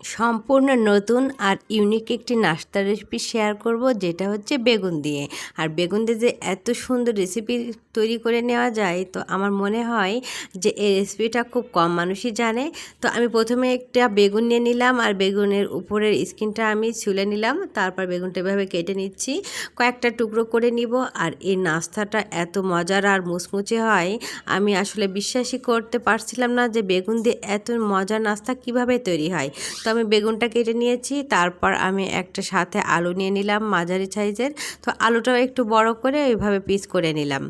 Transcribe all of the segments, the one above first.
সম্পূর্ণ নতুন আর ইউনিক একটি নাস্তা রেসিপি শেয়ার করব, যেটা হচ্ছে বেগুন দিয়ে। আর বেগুন দিয়ে যে এত সুন্দর রেসিপি তৈরি করে নেওয়া যায়, তো আমার মনে হয় যে এই রেসিপিটা খুব কম মানুষই জানে। তো আমি প্রথমে একটা বেগুন নিয়ে নিলাম, আর বেগুনের উপরের স্কিনটা আমি ছুলে নিলাম, তারপর বেগুনটা এভাবে কেটে নিচ্ছি। কয়েকটা টুকরো করে নিব, আর এই নাস্তাটা এত মজার আর মুচমুচে হয়, আমি আসলে বিশ্বাসই করতে পারছিলাম না যে বেগুন দিয়ে এত মজার নাস্তা কীভাবে তৈরি হয়। আমি বেগুনটা কেটে নিয়েছি, তারপর আমি একটা সাথে আলু নিয়ে নিলাম মাঝারি সাইজের। তো আলুটাও একটু বড় করে এইভাবে পিস করে নিলাম।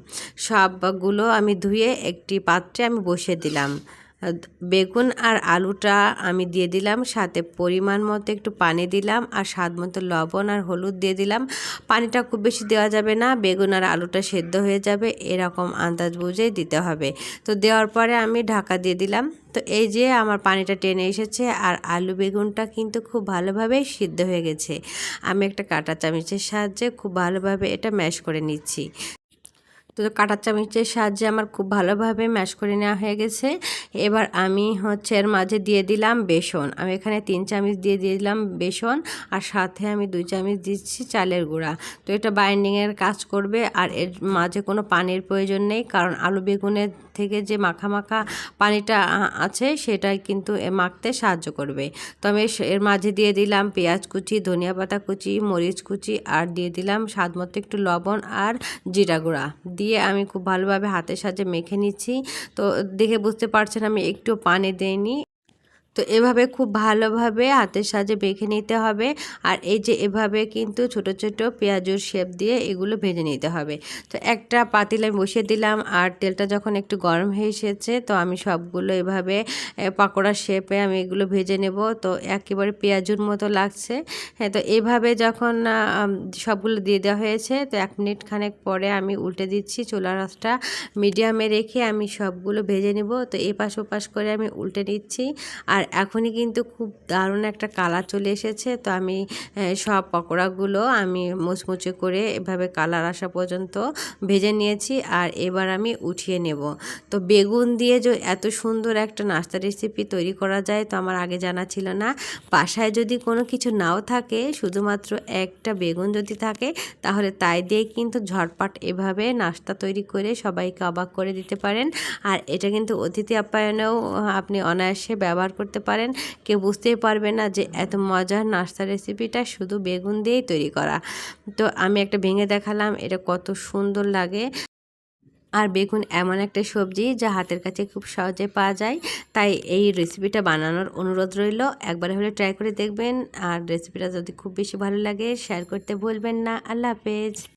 সবগুলো আমি ধুয়ে একটি পাত্রে আমি বসিয়ে দিলাম। বেগুন আর আলুটা আমি দিয়ে দিলাম, সাথে পরিমাণ মতো একটু পানি দিলাম আর স্বাদ মতো লবণ আর হলুদ দিয়ে দিলাম। পানিটা খুব বেশি দেওয়া যাবে না, বেগুন আর আলুটা সেদ্ধ হয়ে যাবে, এরকম আন্দাজ বুঝেই দিতে হবে। তো দেওয়ার পরে আমি ঢাকা দিয়ে দিলাম। তো এই যে আমার পানিটা টেনে এসেছে আর আলু বেগুনটা কিন্তু খুব ভালোভাবে সিদ্ধ হয়ে গেছে। আমি একটা কাঁটা চামচের সাহায্যে খুব ভালোভাবে এটা ম্যাশ করে নিচ্ছি। তো কাঁটা চামচের সাহায্যে আমার খুব ভালোভাবে ম্যাশ করে নেওয়া হয়ে গেছে। এবার আমি হচ্ছে এর মাঝে দিয়ে দিলাম বেসন। আমি এখানে তিন চামচ দিয়ে দিয়ে দিলাম বেসন আর সাথে আমি দুই চামচ দিচ্ছি চালের গুঁড়া। তো এটা বাইন্ডিংয়ের কাজ করবে আর এর মাঝে কোনো পানির প্রয়োজন নেই কারণ আলু বেগুনের থেকে যে মাখা মাখা পানিটা আছে সেটাই কিন্তু মাখতে সাহায্য করবে। তো আমি এর মাঝে দিয়ে দিলাম পেঁয়াজ কুচি, ধনিয়া পাতা কুচি, মরিচ কুচি আর দিয়ে দিলাম স্বাদ মতো একটু লবণ আর জিরা গুঁড়া। দিয়ে আমি খুব ভালোভাবে হাতের সাহায্যে মেখে নিচ্ছি। তো দেখে বুঝতে পারছেন আমি একটু পানি দিইনি। তো এভাবে খুব ভালোভাবে হাতের সাহায্যে বেঁকে নিতে হবে। আর এই যে এভাবে কিন্তু ছোট ছোট পেঁয়াজুর শেপ দিয়ে এগুলো ভেজে নিতে হবে। তো একটা পাতিল আমি বসিয়ে দিলাম আর তেলটা যখন একটু গরম হয়ে এসেছে তো আমি সবগুলো এভাবে পাকোড়ার শেপে আমি এগুলো ভেজে নেব। তো একেবারে পেঁয়াজুর মতো লাগছে। হ্যাঁ তো এভাবে যখন সবগুলো দিয়ে দেওয়া হয়েছে তো এক মিনিট খানেক পরে আমি উল্টে দিচ্ছি চুলা রাসটা মিডিয়ামে রেখে আমি সবগুলো ভেজে নেব। তো এপাশ ওপাশ করে আমি উল্টে নিচ্ছি। আর এখনই কিন্তু খুব দারুণ একটা কালার চলে এসেছে। তো আমি সব পকোড়াগুলো আমি মুচমুচে করে এভাবে কালার আসা পর্যন্ত ভেজে নিয়েছি আর এবার আমি উঠিয়ে নেব। তো বেগুন দিয়ে যে এত সুন্দর একটা নাস্তা রেসিপি তৈরি করা যায় তো আমার আগে জানা ছিল না। বাসায় যদি কোনো কিছু নাও থাকে, শুধুমাত্র একটা বেগুন যদি থাকে, তাহলে তাই দিয়ে কিন্তু ঝটপট এভাবে নাস্তা তৈরি করে সবাইকে অবাক করে দিতে পারেন। আর এটা কিন্তু অতিথি আপ্যায়নেও, আপনি অনায়াসে ব্যবহার করতে করতে পারেন। কেউ বুঝতেই পারবে না যে এত মজার নাস্তা রেসিপিটা শুধু বেগুন দিয়েই তৈরি করা। তো আমি একটা ভেঙে দেখালাম, এটা কত সুন্দর লাগে। আর বেগুন এমন একটা সবজি যা হাতের কাছে খুব সহজে পাওয়া যায়। তাই এই রেসিপিটা বানানোর অনুরোধ রইল। একবার হলে ট্রাই করে দেখবেন। আর রেসিপিটা যদি খুব বেশি ভালো লাগে শেয়ার করতে ভুলবেন না। আল্লাহ হাফেজ।